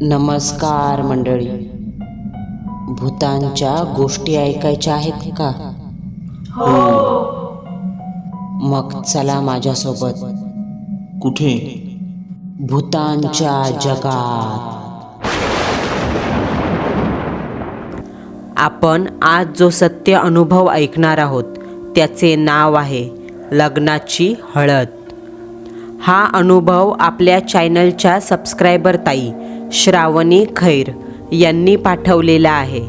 नमस्कार मंडळी. भूतांच्या गोष्टी ऐकायच्या आहेत का? मग चला माझ्यासोबत. कुठे? भूतांच्या जगात. आपण आज जो सत्य अनुभव ऐकणार आहोत त्याचे नाव आहे लग्नाची हळद. हा अनुभव आपल्या चॅनलच्या सबस्क्रायबर ताई श्रावणी खैर यांनी पाठवलेला आहे.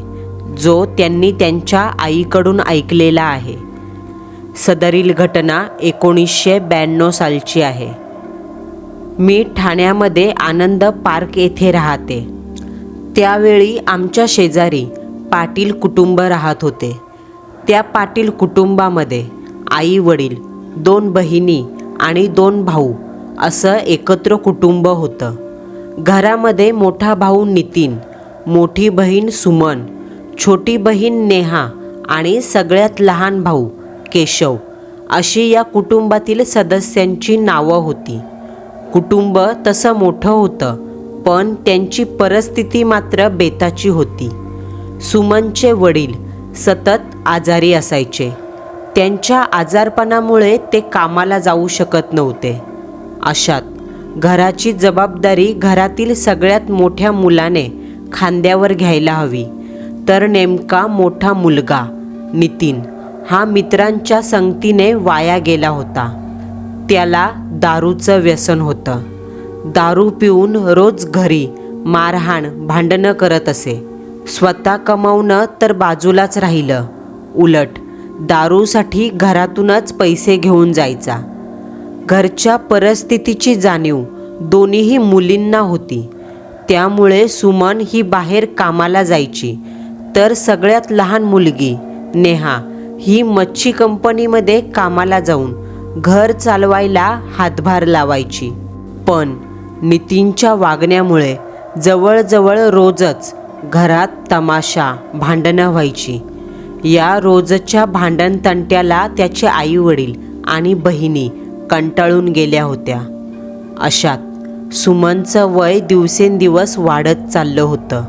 जो त्यांनी त्यांच्या आईकडून ऐकलेला आहे. सदरील घटना एकोणीसशे ब्याण्णव सालची आहे. मी ठाण्यामध्ये आनंद पार्क येथे राहते. त्यावेळी आमच्या शेजारी पाटील कुटुंब राहत होते. त्या पाटील कुटुंबामध्ये आई वडील दोन बहिणी आणि दोन भाऊ असं एकत्र कुटुंब होतं. घरामध्ये मोठा भाऊ नितीन मोठी बहीण सुमन छोटी बहीण नेहा आणि सगळ्यात लहान भाऊ केशव अशी या कुटुंबातील सदस्यांची नावं होती. कुटुंब तसं मोठं होतं पण त्यांची परिस्थिती मात्र बेताची होती. सुमनचे वडील सतत आजारी असायचे. त्यांच्या आजारपणामुळे ते कामाला जाऊ शकत नव्हते. अशात. घराची जबाबदारी घरातील सगळ्यात मोठ्या मुलाने खांद्यावर घ्यायला हवी. तर नेमका मोठा मुलगा नितीन हा मित्रांच्या संगतीने वाया गेला होता. त्याला दारूचं व्यसन होतं. दारू पिऊन रोज घरी मारहाण भांडणं करत असे. स्वतः कमावणं तर बाजूलाच राहिलं. उलट दारूसाठी घरातूनच पैसे घेऊन जायचा. घरच्या परिस्थितीची जाणीव दोन्हीही मुलींना होती. त्यामुळे सुमन ही बाहेर कामाला जायची. तर सगळ्यात लहान मुलगी नेहा ही मच्छी कंपनीमध्ये कामाला जाऊन घर चालवायला हातभार लावायची. पण नितीनच्या वागण्यामुळे जवळजवळ रोजच घरात तमाशा भांडणं व्हायची. या रोजच्या भांडण तंट्याला त्याचे आई वडील आणि बहिणी कंटाळून गेल्या होत्या. अशात सुमनचं वय दिवसेंदिवस वाढत चाललं होतं.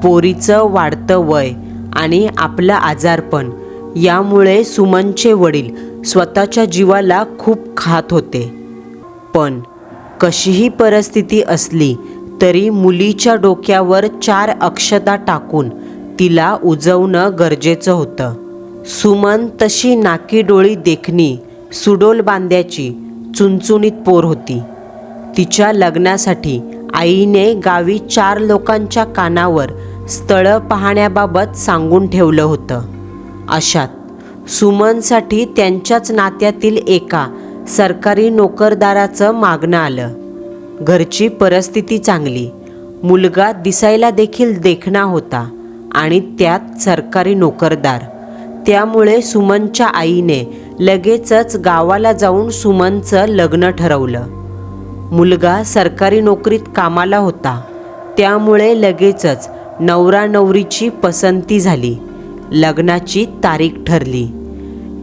पोरीचं वाढतं वय आणि आपलं आजारपण यामुळे सुमनचे वडील स्वतःच्या जीवाला खूप खात होते. पण कशीही परिस्थिती असली तरी मुलीच्या डोक्यावर चार अक्षता टाकून तिला उजवणं गरजेचं होतं. सुमन तशी नाकी डोळी देखणी सुडोल बांध्याची चुनचुणीत पोर होती. तिच्या लग्नासाठी आईने गावी चार लोकांच्या कानावर स्थळं पाहण्याबाबत सांगून ठेवलं होतं. अशात सुमनसाठी त्यांच्याच नात्यातील एका सरकारी नोकरदाराचं मागणं आलं. घरची परिस्थिती चांगली. मुलगा दिसायला देखील देखणा होता आणि त्यात सरकारी नोकरदार. त्यामुळे सुमनच्या आईने लगेचच गावाला जाऊन सुमनचं लग्न ठरवलं. मुलगा सरकारी नोकरीत कामाला होता. त्यामुळे लगेचच नवरा नवरीची पसंती झाली. लग्नाची तारीख ठरली.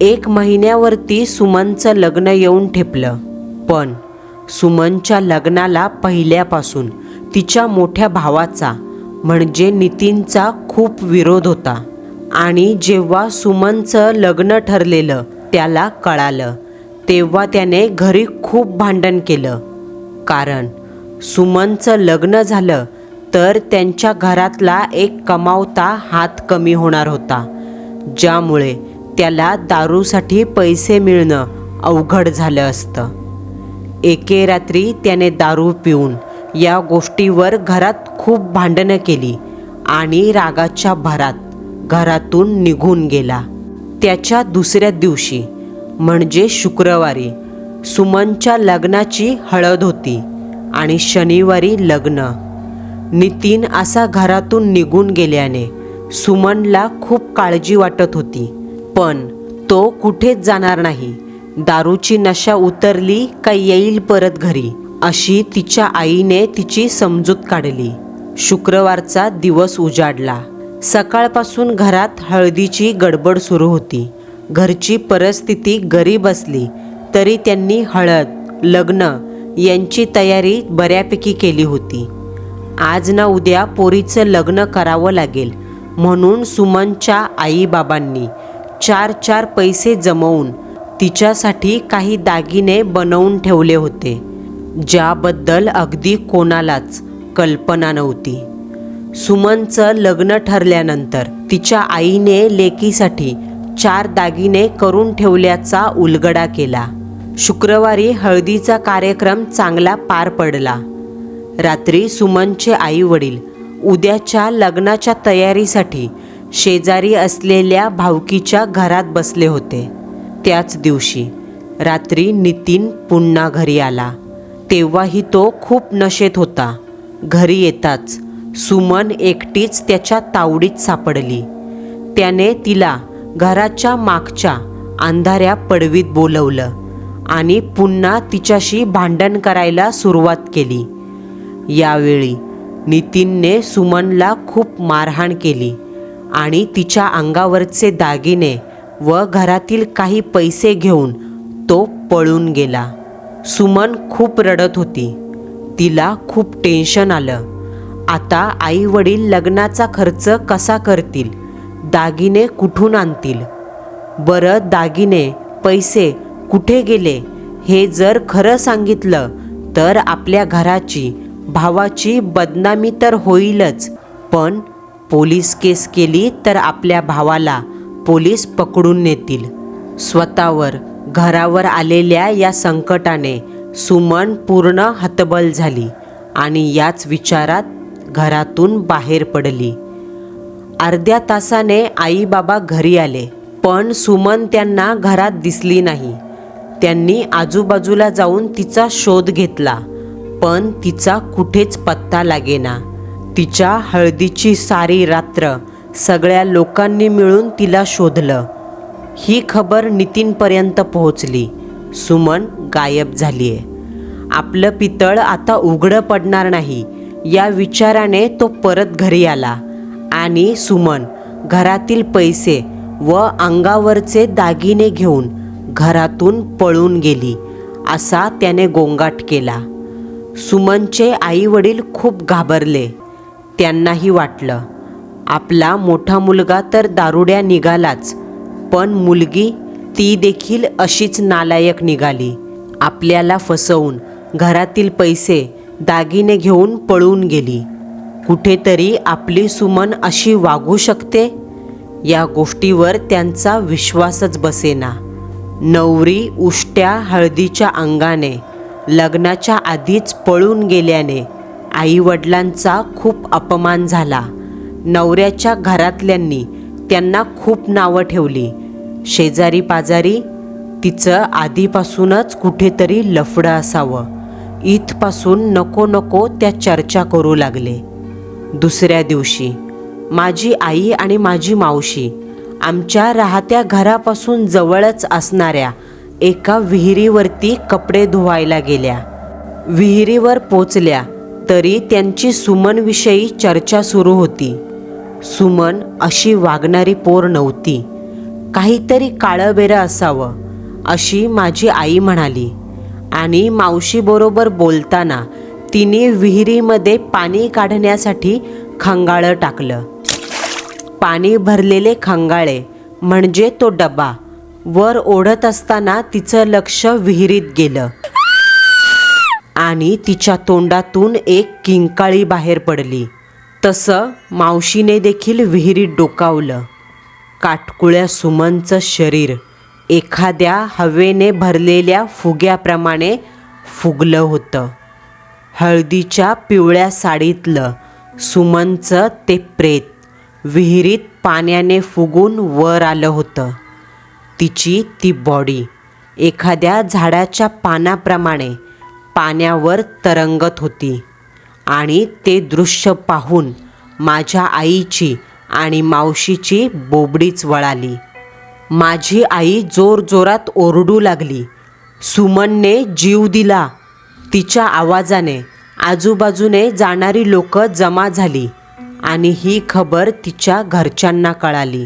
एक महिन्यावरती सुमनचं लग्न येऊन ठेपलं. पण सुमनच्या लग्नाला पहिल्यापासून तिच्या मोठ्या भावाचा म्हणजे नितीनचा खूप विरोध होता. आणि जेव्हा सुमनचं लग्न ठरलेलं त्याला कळालं. तेव्हा त्याने घरी खूप भांडण केलं. कारण सुमनचं लग्न झालं तर त्यांच्या घरातला एक कमावता हात कमी होणार होता ज्यामुळे त्याला दारूसाठी पैसे मिळणं अवघड झालं असतं. एके रात्री त्याने दारू पिऊन या गोष्टीवर घरात खूप भांडणं केली आणि रागाच्या भरात घरातून निघून गेला. त्याच्या दुसऱ्या दिवशी म्हणजे शुक्रवारी सुमनच्या लग्नाची हळद होती आणि शनिवारी लग्न. नितीन असा घरातून निघून गेल्याने सुमनला खूप काळजी वाटत होती. पण तो कुठेच जाणार नाही. दारूची नशा उतरली का येईल परत घरी अशी तिच्या आईने तिची समजूत काढली. शुक्रवारचा दिवस उजाडला. सकाळपासून घरात हळदीची गडबड सुरू होती. घरची परिस्थिती गरीब असली तरी त्यांनी हळद लग्न यांची तयारी बऱ्यापैकी केली होती. आज ना उद्या पोरीचं लग्न करावं लागेल म्हणून सुमनच्या आईबाबांनी चार चार पैसे जमवून तिच्यासाठी काही दागिने बनवून ठेवले होते. ज्याबद्दल अगदी कोणालाच कल्पना नव्हती. सुमनचं लग्न ठरल्यानंतर तिच्या आईने लेकीसाठी चार दागिने करून ठेवल्याचा उलगडा केला. शुक्रवारी हळदीचा कार्यक्रम चांगला पार पडला. रात्री सुमनचे आई वडील उद्याच्या लग्नाच्या तयारीसाठी शेजारी असलेल्या भावकीच्या घरात बसले होते. त्याच दिवशी रात्री नितीन पुन्हा घरी आला. तेव्हाही तो खूप नशेत होता. घरी येताच सुमन एकटीच त्याच्या तावडीत सापडली. त्याने तिला घराच्या मागच्या अंधाऱ्या पडवीत बोलवलं आणि पुन्हा तिच्याशी भांडण करायला सुरुवात केली. यावेळी नितीनने सुमनला खूप मारहाण केली आणि तिच्या अंगावरचे दागिने व घरातील काही पैसे घेऊन तो पळून गेला. सुमन खूप रडत होती. तिला खूप टेन्शन आलं. आता आई वडील लग्नाचा खर्च कसा करतील? दागिने कुठून आणतील? बरं दागिने पैसे कुठे गेले? हे जर खरं सांगितलं तर आपल्या घराची भावाची बदनामी तर होईलच. पण पोलीस केस केली तर आपल्या भावाला पोलीस पकडून नेतील. स्वतःवर घरावर आलेल्या या संकटाने सुमन पूर्ण हतबल झाली आणि याच विचारात घरातून बाहेर पडली. अर्ध्या तासाने आई बाबा घरी आले पण सुमन त्यांना घरात दिसली नाही. त्यांनी आजूबाजूला जाऊन तिचा शोध घेतला पण तिचा कुठेच पत्ता लागेना. तिच्या हळदीची सारी रात्र सगळ्या लोकांनी मिळून तिला शोधलं. ही खबर नितीनपर्यंत पोहोचली. सुमन गायब झालीये. आपलं पितळ आता उघडं पडणार नाही. या विचाराने तो परत घरी आला आणि सुमन घरातील पैसे व अंगावरचे दागिने घेऊन घरातून पळून गेली असा त्याने गोंगाट केला. सुमनचे आई वडील खूप घाबरले. त्यांनाही वाटलं आपला मोठा मुलगा तर दारुड्या निघालाच पण मुलगी ती देखील अशीच नालायक निघाली. आपल्याला फसवून घरातील पैसे दागिने घेऊन पळून गेली. कुठेतरी आपली सुमन अशी वागू शकते? या गोष्टीवर त्यांचा विश्वासच बसेना. नवरी उष्ट्या हळदीच्या अंगाने लग्नाच्या आधीच पळून गेल्याने आईवडिलांचा खूप अपमान झाला. नवऱ्याच्या घरातल्यांनी त्यांना खूप नावं ठेवली. शेजारी पाजारी तिचं आधीपासूनच कुठेतरी लफडं असावं. इथपासून नको नको त्या चर्चा करू लागले. दुसऱ्या दिवशी माझी आई आणि माझी मावशी आमच्या राहत्या घरापासून जवळच असणाऱ्या एका विहिरीवरती कपडे धुवायला गेल्या. विहिरीवर पोचल्या तरी त्यांची सुमनविषयी चर्चा सुरू होती. सुमन अशी वागणारी पोर नव्हती. काहीतरी काळंबेरं असावं अशी माझी आई म्हणाली. आणि मावशीबरोबर बोलताना तिने विहिरीमध्ये पाणी काढण्यासाठी खंगाळं टाकलं. पाणी भरलेले खंगाळे म्हणजे तो डबा वर ओढत असताना तिचं लक्ष विहिरीत गेलं. आणि तिच्या तोंडातून एक किंकाळी बाहेर पडली. तसं मावशीने देखील विहिरीत डोकावलं. काटकुळ्या सुमनचं शरीर एखाद्या हवेने भरलेल्या फुग्याप्रमाणे फुगलं होतं. हळदीच्या पिवळ्या साडीतलं सुमनचं ते प्रेत विहिरीत पाण्याने फुगून वर आलं होतं. तिची ती बॉडी एखाद्या झाडाच्या पानाप्रमाणे पाण्यावर तरंगत होती. आणि ते दृश्य पाहून माझ्या आईची आणि मावशीची बोबडीच वळाली. माझी आई जोरजोरात ओरडू लागली. सुमनने जीव दिला. तिच्या आवाजाने आजूबाजूने जाणारी लोक जमा झाली आणि ही खबर तिच्या घरच्यांना कळाली.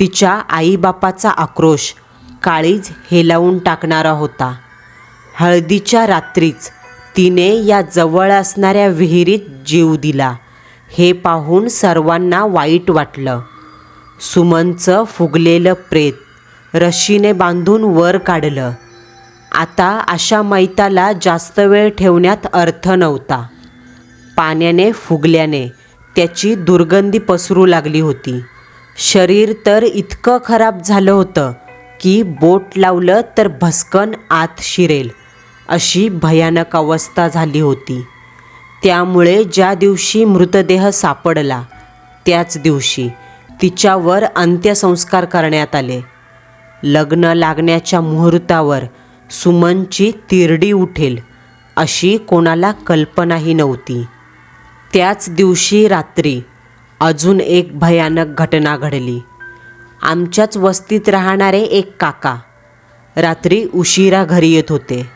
तिच्या आईबापाचा आक्रोश काळीज हेलावून टाकणारा होता. हळदीच्या रात्रीच तिने या जवळ असणाऱ्या विहिरीत जीव दिला. हे पाहून सर्वांना वाईट वाटलं. सुमनचं फुगलेलं प्रेत. रशीने बांधून वर काढलं. आता अशा मैताला जास्त वेळ ठेवण्यात अर्थ नव्हता. पाण्याने फुगल्याने त्याची दुर्गंधी पसरू लागली होती. शरीर तर इतकं खराब झालं होतं की बोट लावलं तर भस्कन आत शिरेल अशी भयानक अवस्था झाली होती. त्यामुळे ज्या दिवशी मृतदेह सापडला त्याच दिवशी तिच्यावर अंत्यसंस्कार करण्यात आले. लग्न लागण्याच्या मुहूर्तावर सुमनची तिरडी उठेल अशी कोणाला कल्पनाही नव्हती. त्याच दिवशी रात्री अजून एक भयानक घटना घडली. आमच्याच वस्तीत राहणारे एक काका रात्री उशिरा घरी येत होते.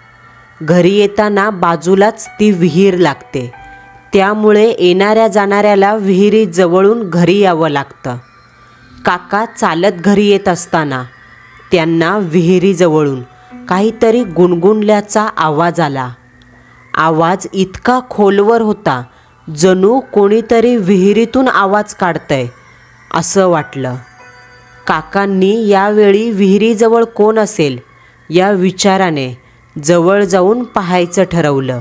घरी येताना बाजूलाच ती विहीर लागते. त्यामुळे येणाऱ्या जाणाऱ्याला विहिरीजवळून घरी यावं लागतं. काका चालत घरी येत असताना त्यांना विहिरीजवळून काहीतरी गुणगुणल्याचा आवाज आला. आवाज इतका खोलवर होता जणू कोणीतरी विहिरीतून आवाज काढतंय असं वाटलं. काकांनी यावेळी विहिरीजवळ कोण असेल या विचाराने जवळ जाऊन पाहायचं ठरवलं.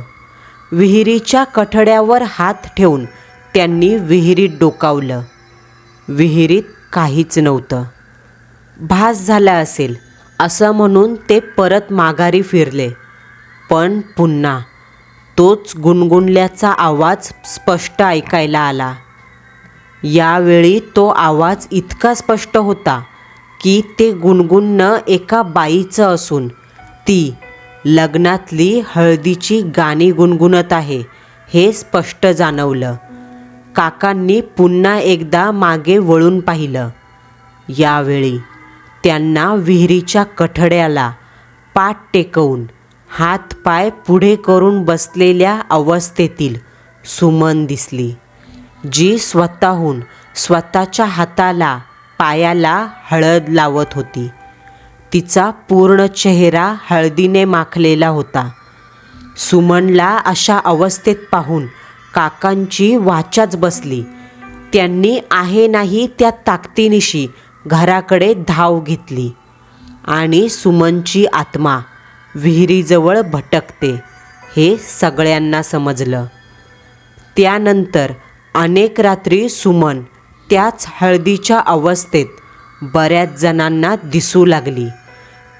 विहिरीच्या कठड्यावर हात ठेवून त्यांनी विहिरीत डोकावलं. विहिरीत काहीच नव्हतं. भास झाला असेल असं म्हणून ते परत माघारी फिरले. पण पुन्हा तोच गुणगुणल्याचा आवाज स्पष्ट ऐकायला आला. यावेळी तो आवाज इतका स्पष्ट होता की ते गुणगुणणं एका बाईचं असून ती लग्नातली हळदीची गाणी गुणगुणत आहे हे स्पष्ट जाणवलं. काकांनी पुन्हा एकदा मागे वळून पाहिलं. यावेळी त्यांना विहिरीच्या कठड्याला पाठ टेकवून हातपाय पुढे करून बसलेल्या अवस्थेतील सुमन दिसली जी स्वतःहून स्वतःच्या हाताला पायाला हळद लावत होती. तिचा पूर्ण चेहरा हळदीने माखलेला होता. सुमनला अशा अवस्थेत पाहून काकांची वाचाच बसली. त्यांनी आहे नाही त्या ताकदीनिशी घराकडे धाव घेतली आणि सुमनची आत्मा विहिरीजवळ भटकते हे सगळ्यांना समजलं. त्यानंतर अनेक रात्री सुमन त्याच हळदीच्या अवस्थेत बऱ्याच जणांना दिसू लागली.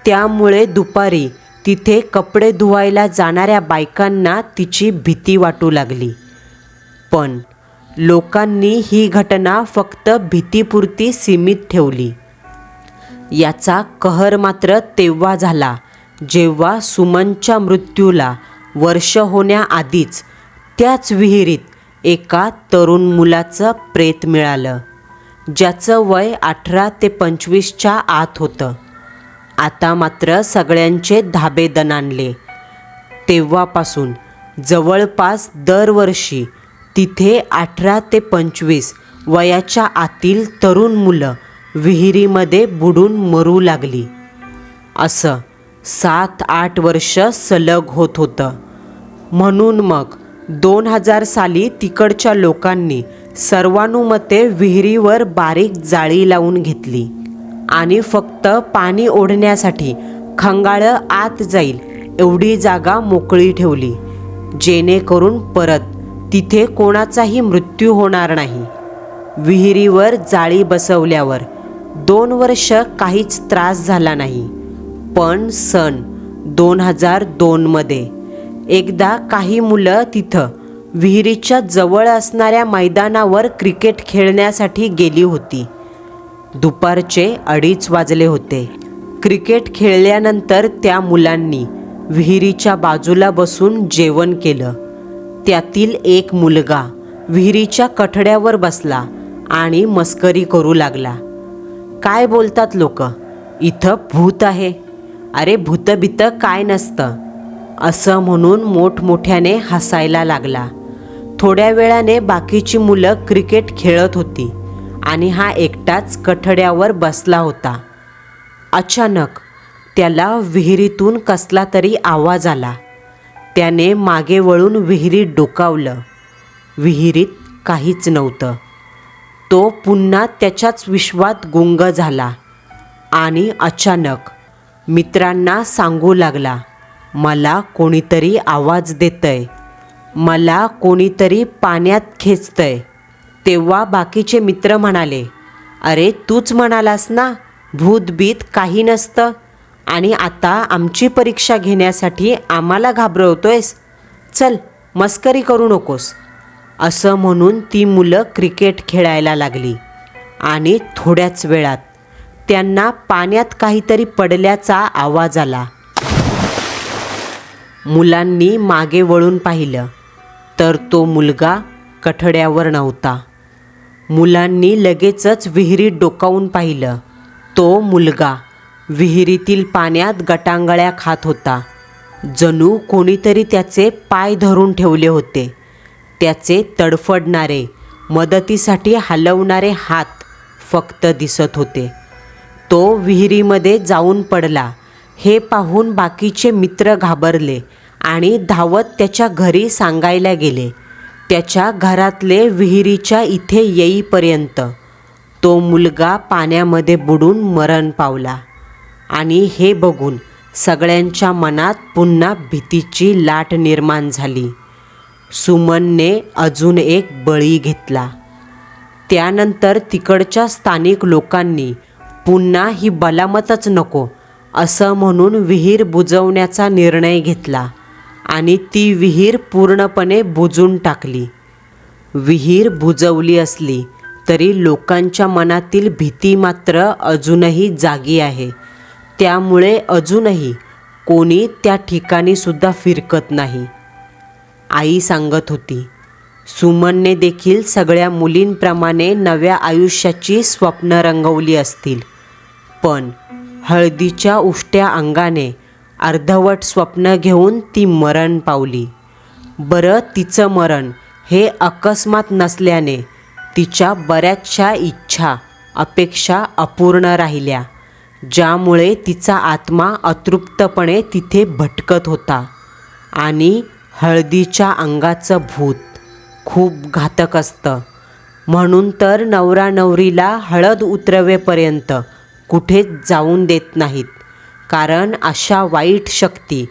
त्यामुळे दुपारी तिथे कपडे धुवायला जाणाऱ्या बायकांना तिची भीती वाटू लागली. पण लोकांनी ही घटना फक्त भीतीपुरती सीमित ठेवली. याचा कहर मात्र तेव्हा झाला जेव्हा सुमनच्या मृत्यूला वर्ष होण्याआधीच त्याच विहिरीत एका तरुण मुलाचं प्रेत मिळालं ज्याचं वय अठरा ते पंचवीसच्या आत होतं. आता मात्र सगळ्यांचे धाबे दणाणले तेव्हापासून जवळपास दरवर्षी तिथे अठरा ते पंचवीस वयाच्या आतील तरुण मुलं विहिरीमध्ये बुडून मरू लागली. असं सात आठ वर्ष सलग होत होतं. म्हणून मग दोन हजार साली तिकडच्या लोकांनी सर्वानुमते विहिरीवर बारीक जाळी लावून घेतली आणि फक्त पाणी ओढण्यासाठी खंगाळं आत जाईल एवढी जागा मोकळी ठेवली जेणेकरून परत तिथे कोणाचाही मृत्यू होणार नाही. विहिरीवर जाळी बसवल्यावर दोन वर्ष काहीच त्रास झाला नाही. पण सन दोन हजार दोनमध्ये एकदा काही मुलं तिथं विहिरीच्या जवळ असणाऱ्या मैदानावर क्रिकेट खेळण्यासाठी गेली होती. दुपारचे अडीच वाजले होते. क्रिकेट खेळल्यानंतर त्या मुलांनी विहिरीच्या बाजूला बसून जेवण केलं. त्यातील एक मुलगा विहिरीच्या कठड्यावर बसला आणि मस्करी करू लागला. काय बोलतात लोक? इथं भूत आहे. अरे भूतबित काय नसतं. असं म्हणून मोठमोठ्याने हसायला लागला. थोड्या वेळाने बाकीची मुलं क्रिकेट खेळत होती आणि हा एकटाच कठड्यावर बसला होता. अचानक त्याला विहिरीतून कसला तरी आवाज आला. त्याने मागे वळून विहिरीत डोकावलं. विहिरीत काहीच नव्हतं. तो पुन्हा त्याच्याच विश्वात गुंग झाला आणि अचानक मित्रांना सांगू लागला मला कोणीतरी आवाज देतंय. मला कोणीतरी पाण्यात खेचतंय. तेव्हा बाकीचे मित्र म्हणाले अरे तूच म्हणालास ना भूतबीत काही नसतं. आणि आता आमची परीक्षा घेण्यासाठी आम्हाला घाबरवतोयस. चल मस्करी करू नकोस. असं म्हणून ती मुलं क्रिकेट खेळायला लागली. आणि थोड्याच वेळात त्यांना पाण्यात काहीतरी पडल्याचा आवाज आला. मुलांनी मागे वळून पाहिलं तर तो मुलगा कठड्यावर नव्हता. मुलांनी लगेचच विहिरीत डोकावून पाहिलं तो मुलगा विहिरीतील पाण्यात गटांगळ्या खात होता. जणू कोणीतरी त्याचे पाय धरून ठेवले होते. त्याचे तडफडणारे मदतीसाठी हलवणारे हात फक्त दिसत होते. तो विहिरीमध्ये जाऊन पडला. हे पाहून बाकीचे मित्र घाबरले आणि धावत त्याच्या घरी सांगायला गेले. त्याच्या घरातले विहिरीच्या इथे येईपर्यंत तो मुलगा पाण्यामध्ये बुडून मरण पावला. आणि हे बघून सगळ्यांच्या मनात पुन्हा भीतीची लाट निर्माण झाली. सुमनने अजून एक बळी घेतला. त्यानंतर तिकडच्या स्थानिक लोकांनी पुन्हा ही बलामतच नको असं म्हणून विहीर बुजवण्याचा निर्णय घेतला आणि ती विहीर पूर्णपणे बुजून टाकली. विहीर बुजवली असली तरी लोकांच्या मनातील भीती मात्र अजूनही जागी आहे. त्यामुळे अजूनही कोणी त्या ठिकाणी सुद्धा फिरकत नाही. आई सांगत होती सुमनने देखील सगळ्या मुलींप्रमाणे नव्या आयुष्याची स्वप्न रंगवली असतील. पण हळदीच्या उष्ट्या अंगाने अर्धवट स्वप्न घेऊन ती मरण पावली. बरं तिचं मरण हे अकस्मात नसल्याने तिच्या बऱ्याचशा इच्छा अपेक्षा अपूर्ण राहिल्या. ज्यामुळे तिचा आत्मा अतृप्तपणे तिथे भटकत होता आणि हळदीच्या अंगाचं भूत खूप घातक असतं. म्हणून तर नवरा नवरीला हळद उतरवेपर्यंत कुठेच जाऊन देत नाहीत. कारण अशा वाईट शक्ती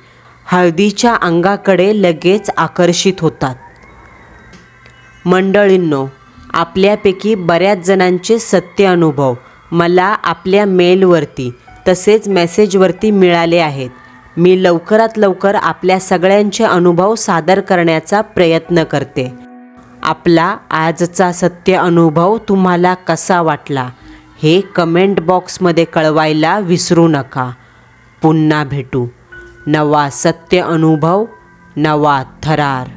हळदीच्या अंगाकडे लगेच आकर्षित होतात. मंडळींनो आपल्यापैकी बऱ्याच जणांचे सत्य अनुभव मला आपल्या मेलवरती तसेच मेसेजवरती मिळाले आहेत. मी लवकरात लवकर आपल्या सगळ्यांचे अनुभव सादर करण्याचा प्रयत्न करते. आपला आजचा सत्य अनुभव तुम्हाला कसा वाटला हे कमेंट बॉक्समध्ये कळवायला विसरू नका. पुन्हा भेटू. नवा सत्य अनुभव नवा थरार.